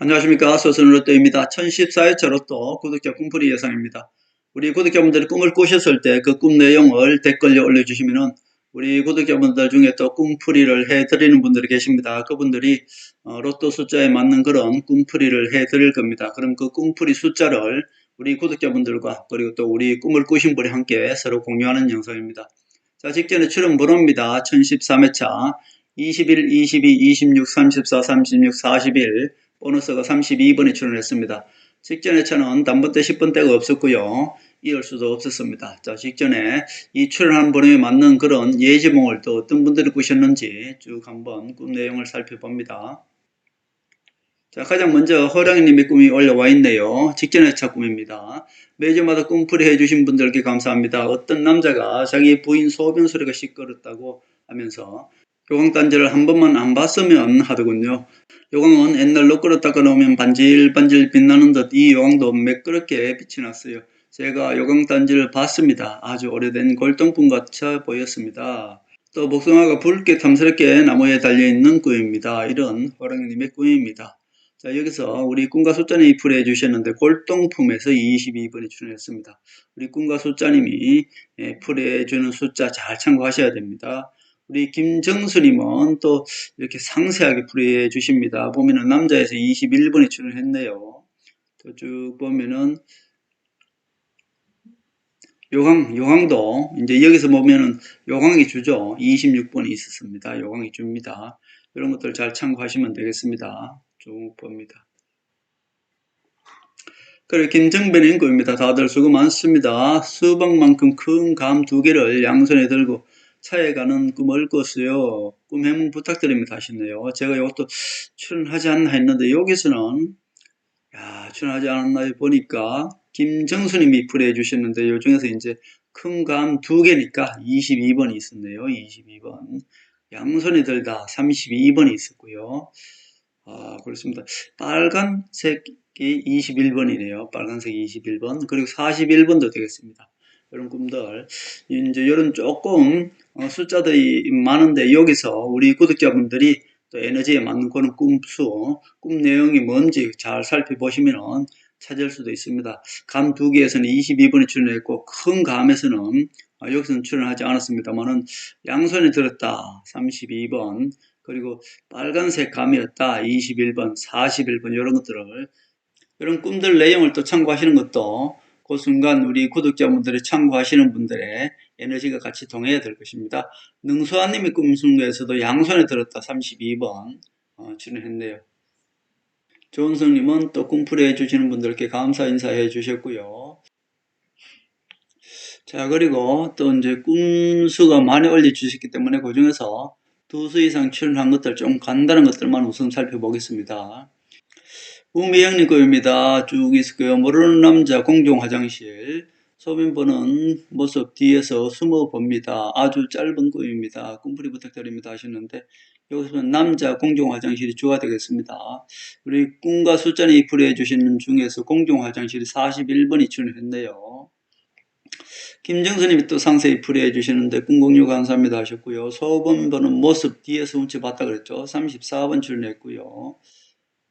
안녕하십니까. 소선 로또입니다. 1014회차 로또 구독자 꿈풀이 예상입니다. 우리 구독자분들이 꿈을 꾸셨을 때 그 꿈 내용을 댓글에 올려주시면은 우리 구독자분들 중에 또 꿈풀이를 해드리는 분들이 계십니다. 그분들이 어, 로또 숫자에 맞는 그런 꿈풀이를 해드릴 겁니다. 그럼 그 꿈풀이 숫자를 우리 구독자분들과 그리고 또 우리 꿈을 꾸신 분이 함께 서로 공유하는 영상입니다. 자, 직전에 출연 번호입니다. 1013회차 21, 22, 26, 34, 36, 41 보너스가 32번에 출연했습니다. 직전에 차는 단번대 10번대가 없었고요. 이을 수도 없었습니다. 자, 직전에 이 출연한 번호에 맞는 그런 예지몽을 또 어떤 분들이 꾸셨는지 쭉 한번 꿈 내용을 살펴봅니다. 자, 가장 먼저 허랑이님의 꿈이 올라와 있네요. 직전에 차 꿈입니다. 매주마다 꿈풀이 해주신 분들께 감사합니다. 어떤 남자가 자기 부인 소변 소리가 시끄럽다고 하면서 요강단지를 한 번만 안 봤으면 하더군요. 요강은 옛날로 끌었다가 놓으면 반질반질 빛나는 듯 이 요강도 매끄럽게 빛이 났어요. 제가 요강단지를 봤습니다. 아주 오래된 골동품 같아 보였습니다. 또 복숭아가 붉게 탐스럽게 나무에 달려있는 꿈입니다. 이런 호랑이님의 꿈입니다. 자, 여기서 우리 꿈과 숫자님이 풀이해 주셨는데 골동품에서 22번이 출연했습니다. 우리 꿈과 숫자님이 예, 풀이해 주는 숫자 잘 참고하셔야 됩니다. 우리 김정수님은 또 이렇게 상세하게 풀이해 주십니다. 보면은 남자에서 21번이 출연했네요. 또 쭉 보면은 요강, 요강도 이제 여기서 보면은 요강이 주죠. 26번이 있었습니다. 요강이 줍니다. 이런 것들 잘 참고하시면 되겠습니다. 쭉 봅니다. 그리고 김정배님 꿈입니다. 다들 수고 많습니다. 수박만큼 큰 감 두 개를 양손에 들고 차에 가는 꿈 을 꿨어요. 꿈 해몽 부탁드립니다 하시네요. 제가 이것도 출연하지 않나 했는데 여기서는 야, 출연하지 않았나 보니까 김정수님이 풀이해 주셨는데 요 중에서 이제 큰 감 두 개니까 22번이 있었네요. 22번. 양손에 들다 32번이 있었고요. 아, 그렇습니다. 빨간색이 21번이네요. 빨간색 21번. 그리고 41번도 되겠습니다. 이런 꿈들. 이제 이런 조금 어, 숫자들이 많은데 여기서 우리 구독자분들이 또 에너지에 맞는 그런 꿈수, 꿈 내용이 뭔지 잘 살펴보시면 찾을 수도 있습니다. 감 두 개에서는 22번이 출연했고 큰 감에서는 아, 여기서는 출연하지 않았습니다만은 양손에 들었다 32번 그리고 빨간색 감이었다 21번 41번 이런 것들을 이런 꿈들 내용을 또 참고하시는 것도 그 순간 우리 구독자분들이 참고하시는 분들의 에너지가 같이 동해야 될 것입니다. 능수아님이 꿈순에서도 양손에 들었다 32번 어, 출연했네요. 조은성님은 또 꿈풀이 해주시는 분들께 감사 인사해 주셨고요. 자 그리고 또 이제 꿈수가 많이 올려주셨기 때문에 그 중에서 두 수 이상 출연한 것들 좀 간단한 것들만 우선 살펴보겠습니다. 우미영님 거입니다. 쭉 있을게요. 모르는 남자 공중 화장실. 소변 보는 모습 뒤에서 숨어 봅니다. 아주 짧은 꿈입니다. 꿈풀이 부탁드립니다 하셨는데 여기서 남자 공중 화장실이 주가 되겠습니다. 우리 꿈과 숫자를 풀이해 주시는 중에서 공중 화장실이 41번이 출연했네요. 김정선님이 또 상세히 풀이해 주시는데 꿈공유 감사합니다 하셨고요. 보는 모습 뒤에서 훔쳐 봤다 그랬죠. 34번 출연했고요.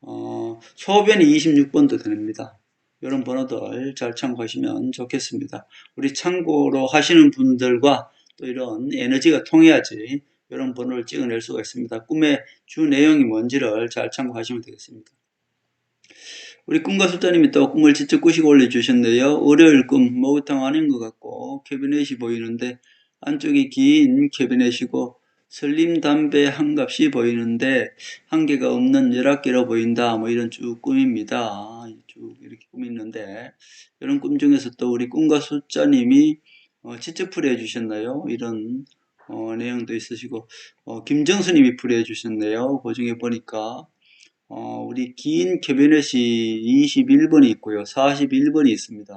어, 소변이 26번도 됩니다. 이런 번호들 잘 참고하시면 좋겠습니다. 우리 참고로 하시는 분들과 또 이런 에너지가 통해야지 이런 번호를 찍어낼 수가 있습니다. 꿈의 주 내용이 뭔지를 잘 참고하시면 되겠습니다. 우리 꿈과 숫자님이 또 꿈을 직접 꾸시고 올려주셨네요. 월요일 꿈, 목욕탕 아닌 것 같고 캐비넷이 보이는데 안쪽이 긴 캐비넷이고 슬림 담배 한 값이 보이는데 한 개가 없는 열악기로 보인다. 뭐 이런 쭉 꿈입니다. 쭉 이렇게 있는데 이런 꿈 중에서 또 우리 꿈과 숫자님이 어, 직접 풀이 해 주셨나요? 이런 어, 내용도 있으시고 어, 김정수님이 풀이해 주셨네요. 그 중에 보니까 어, 우리 긴 캐비넷이 21번이 있고요. 41번이 있습니다.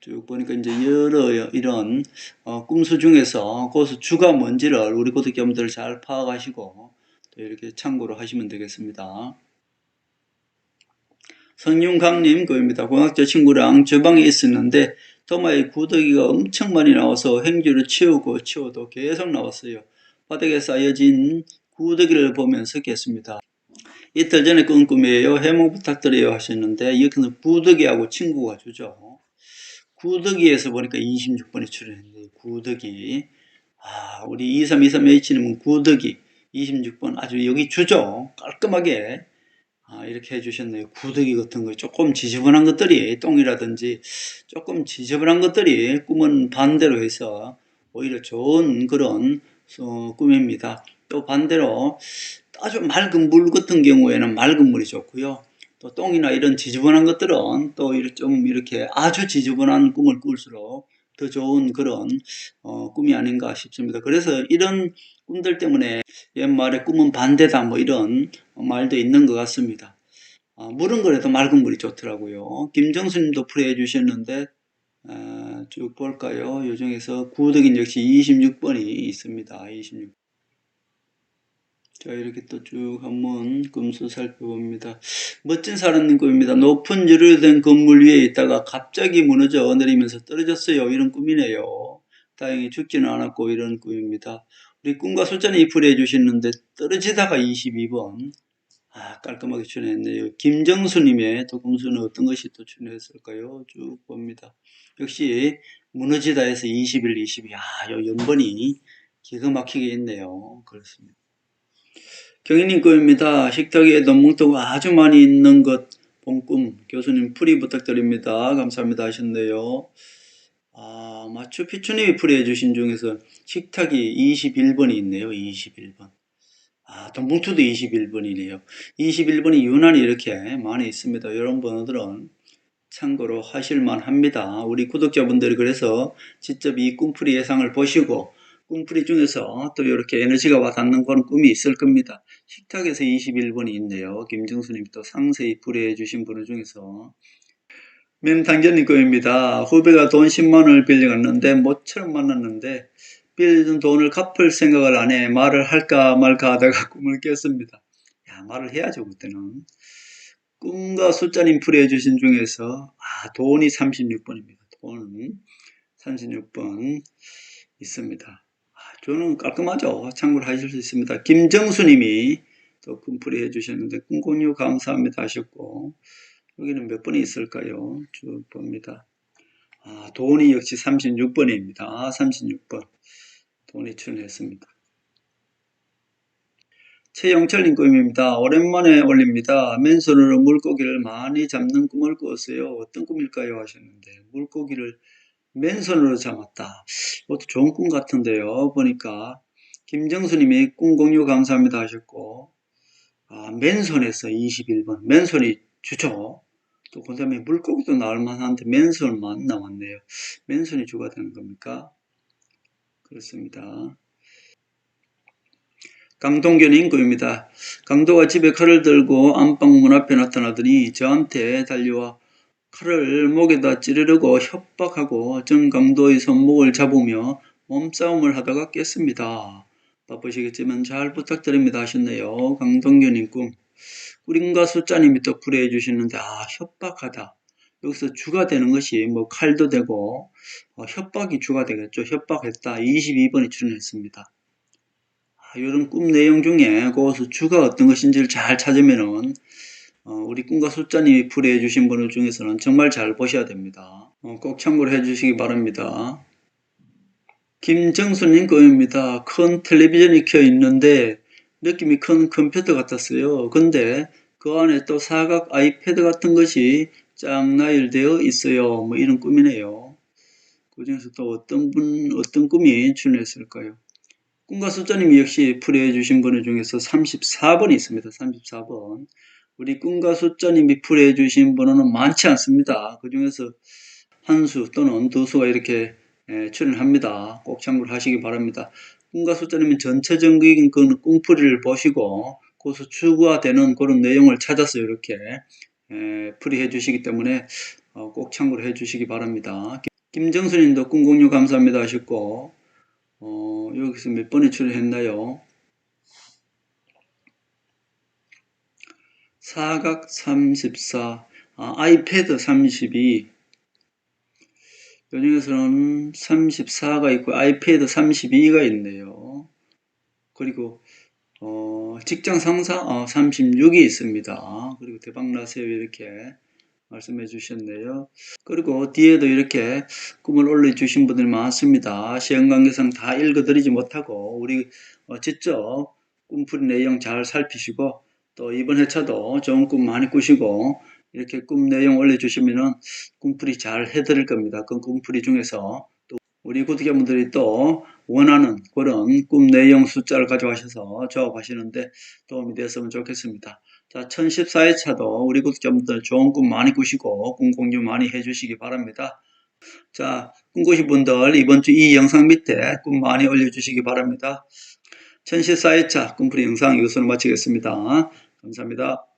쭉 보니까 이제 여러 이런 어, 꿈수 중에서 그것을 주가 뭔지를 우리 구독자분들 잘 파악하시고 또 이렇게 참고로 하시면 되겠습니다. 성윤강님 그입니다. 고등학교 친구랑 주방에 있었는데 도마에 구더기가 엄청 많이 나와서 행주를 치우고 치워도 계속 나왔어요. 바닥에 쌓여진 구더기를 보면서 깼습니다. 이틀 전에 꾼 꿈이에요. 해몽 부탁드려요 하셨는데 여기는 구더기하고 친구가 주죠. 구더기에서 보니까 26번이 출연했네요. 구더기. 아, 우리 2323H님은 구더기 26번 아주 여기 주죠. 깔끔하게 아, 이렇게 해주셨네요. 구더기 같은 거 조금 지저분한 것들이 똥이라든지 조금 지저분한 것들이 꿈은 반대로 해서 오히려 좋은 그런 어, 꿈입니다. 또 반대로 아주 맑은 물 같은 경우에는 맑은 물이 좋고요. 또 똥이나 이런 지저분한 것들은 또 좀 이렇게 아주 지저분한 꿈을 꿀수록 더 좋은 그런 어, 꿈이 아닌가 싶습니다. 그래서 이런 꿈들 때문에 옛말에 꿈은 반대다 뭐 이런 말도 있는 것 같습니다. 아, 물은 그래도 맑은 물이 좋더라고요. 김정수님도 풀이해 주셨는데 아, 쭉 볼까요? 요 중에서 구덕인 역시 26번이 있습니다. 26. 자 이렇게 또 쭉 한번 금수 살펴봅니다. 멋진 사람님 꿈입니다. 높은 유리로 된 건물 위에 있다가 갑자기 무너져 내리면서 떨어졌어요. 이런 꿈이네요. 다행히 죽지는 않았고 이런 꿈입니다. 우리 꿈과 숫자는 이풀이 해주시는데 떨어지다가 22번 아 깔끔하게 출연했네요. 김정수님의 또 꿈수는 어떤 것이 또 출연했을까요? 쭉 봅니다. 역시 무너지다에서 21, 22. 아, 요 연번이 기가 막히게 있네요. 그렇습니다. 경희님 꿈입니다. 식탁에 논문도가 아주 많이 있는 것 본 꿈 교수님 풀이 부탁드립니다. 감사합니다 하셨네요. 아, 마추피추님이 풀이해 주신 중에서 식탁이 21번이 있네요. 21번. 아, 동봉투도 21번이네요. 21번이 유난히 이렇게 많이 있습니다. 이런 번호들은 참고로 하실만 합니다. 우리 구독자분들이 그래서 직접 이 꿈풀이 예상을 보시고 꿈풀이 중에서 또 이렇게 에너지가 와닿는 그런 꿈이 있을 겁니다. 식탁에서 21번이 있네요. 김정수님 또 상세히 풀이해 주신 분들 중에서 멘당견님 꿈입니다. 후배가 돈 10만원을 빌려갔는데 모처럼 만났는데 빌려준 돈을 갚을 생각을 안 해 말을 할까 말까 하다가 꿈을 깼습니다. 야 말을 해야죠 그때는. 꿈과 숫자님 풀이해 주신 중에서 아 돈이 36번입니다. 돈 36번 있습니다. 저는 깔끔하죠. 참고로 하실 수 있습니다. 김정수님이 또 꿈풀이 해주셨는데 꿈공유 감사합니다 하셨고 여기는 몇 번이 있을까요? 쭉 봅니다. 아, 돈이 역시 36번입니다. 아, 36번 돈이 출연했습니다. 최영철님 꿈입니다. 오랜만에 올립니다. 맨손으로 물고기를 많이 잡는 꿈을 꾸었어요. 어떤 꿈일까요? 하셨는데 물고기를 맨손으로 잡았다. 이것도 좋은 꿈 같은데요. 보니까 김정수님이 꿈 공유 감사합니다 하셨고 아, 맨손에서 21번 맨손이 주죠. 또 그 다음에 물고기도 나올 만한데 맨손만 나왔네요. 맨손이 주가 되는 겁니까? 그렇습니다. 강동균 인구입니다. 강도가 집에 칼을 들고 안방 문 앞에 나타나더니 저한테 달려와 칼을 목에다 찌르려고 협박하고 정강도의 손목을 잡으며 몸싸움을 하다가 깼습니다. 바쁘시겠지만 잘 부탁드립니다 하셨네요. 강동균님 꿈. 꾸림과 숫자님이 또 풀이해 주시는데 아 협박하다. 여기서 주가 되는 것이 뭐 칼도 되고 어, 협박이 주가 되겠죠. 협박했다. 22번이 출연했습니다. 아, 이런 꿈 내용 중에 거기서 주가 어떤 것인지를 잘 찾으면은 어, 우리 꿈과 숫자님이 풀이해 주신 분들 중에서는 정말 잘 보셔야 됩니다. 어, 꼭 참고를 해 주시기 바랍니다. 김정수님 거입니다. 큰 텔레비전이 켜 있는데 느낌이 큰 컴퓨터 같았어요. 근데 그 안에 또 사각 아이패드 같은 것이 쫙 나열되어 있어요. 뭐 이런 꿈이네요. 그 중에서 또 어떤 분, 어떤 꿈이 출연했을까요? 꿈과 숫자님 역시 풀이해 주신 분들 중에서 34번이 있습니다. 34번. 우리 꿈과 숫자님이 풀이해 주신 번호는 많지 않습니다. 그 중에서 한 수 또는 두 수가 이렇게 출연합니다. 꼭 참고를 하시기 바랍니다. 꿈과 숫자님은 전체적인 그 꿈풀이를 보시고 거기서 추구화되는 그런 내용을 찾아서 이렇게 풀이해 주시기 때문에 어, 꼭 참고를 해 주시기 바랍니다. 김정수님도 꿈공유 감사합니다 하셨고 어, 여기서 몇 번에 출연했나요? 사각 34, 아, 아이패드 32, 요 중에서는 34가 있고 아이패드 32가 있네요. 그리고 어, 직장 상사 어, 36이 있습니다. 그리고 대박나세요 이렇게 말씀해 주셨네요. 그리고 뒤에도 이렇게 꿈을 올려주신 분들 많습니다. 시험 관계상 다 읽어드리지 못하고 우리 어, 직접 꿈풀이 내용 잘 살피시고 또 이번 회차도 좋은 꿈 많이 꾸시고 이렇게 꿈 내용 올려주시면은 꿈풀이 잘 해드릴 겁니다. 그 꿈풀이 중에서 또 우리 구독자분들이 또 원하는 그런 꿈 내용 숫자를 가져가셔서 작업하시는데 도움이 됐으면 좋겠습니다. 자, 1014회차도 우리 구독자분들 좋은 꿈 많이 꾸시고 꿈 공유 많이 해주시기 바랍니다. 자, 꿈 꾸신 분들 이번 주 이 영상 밑에 꿈 많이 올려주시기 바랍니다. 1014회차 꿈풀이 영상 이것으로 마치겠습니다. 감사합니다.